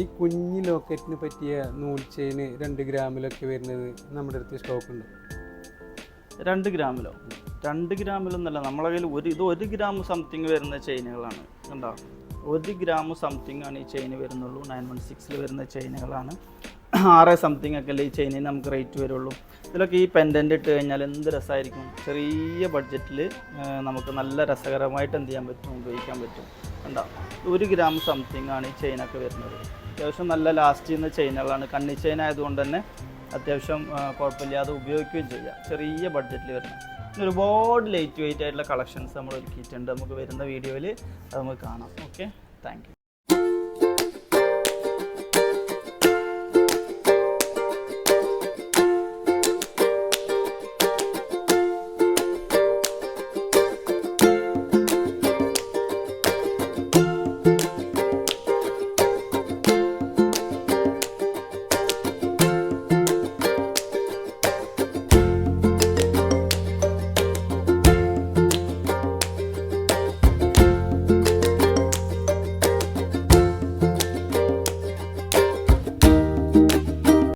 ഈ കുഞ്ഞു ലോക്കറ്റിന് പറ്റിയ നൂൽ ചെയിന് രണ്ട് ഗ്രാമിലൊക്കെ വരുന്നത് നമ്മുടെ അടുത്ത് സ്റ്റോക്ക് ഉണ്ട്. രണ്ട് ഗ്രാമിലോ? രണ്ട് ഗ്രാമിലൊന്നല്ല നമ്മളെ കയ്യിൽ ഒരു ഇത് ഒരു ഗ്രാം സംതിങ് വരുന്ന ചെയിനുകളാണ് കണ്ടോ? ഒരു ഗ്രാം സംതിങ് ആണ് ഈ ചെയിൻ വരുന്നുള്ളൂ. നയൻ വൺ സിക്സിൽ വരുന്ന ചെയിനുകളാണ് ആറ് സംതിങ് ഒക്കെ അല്ലേ ഈ ചെയിനിന് നമുക്ക് റേറ്റ് വരുള്ളൂ. ഇതിലൊക്കെ ഈ പെൻഡന്റ് ഇട്ട് കഴിഞ്ഞാൽ എന്ത് രസമായിരിക്കും? ചെറിയ ബഡ്ജറ്റിൽ നമുക്ക് നല്ല രസകരമായിട്ട് എന്ത് ചെയ്യാൻ പറ്റും? ഉപയോഗിക്കാൻ പറ്റും. കണ്ടോ ഒരു ഗ്രാം സംതിങ് ആണ് ഈ ചെയിനൊക്കെ വരുന്നത്. അത്യാവശ്യം നല്ല ലാസ്റ്റ് ചെയ്യുന്ന ചെയിനുകളാണ് കണ്ണി ചെയിൻ ആയതുകൊണ്ട് തന്നെ അത്യാവശ്യം കുഴപ്പമില്ലാതെ ഉപയോഗിക്കുകയും ചെയ്യാം. ചെറിയ ബഡ്ജറ്റിൽ വരുന്നത് പിന്നെ ഒരുപാട് ലൈറ്റ് വെയിറ്റ് ആയിട്ടുള്ള കളക്ഷൻസ് നമ്മൾ ഒരുക്കിയിട്ടുണ്ട് നമുക്ക് വരുന്ന വീഡിയോയിൽ അത് നമുക്ക് കാണാം. Okay thank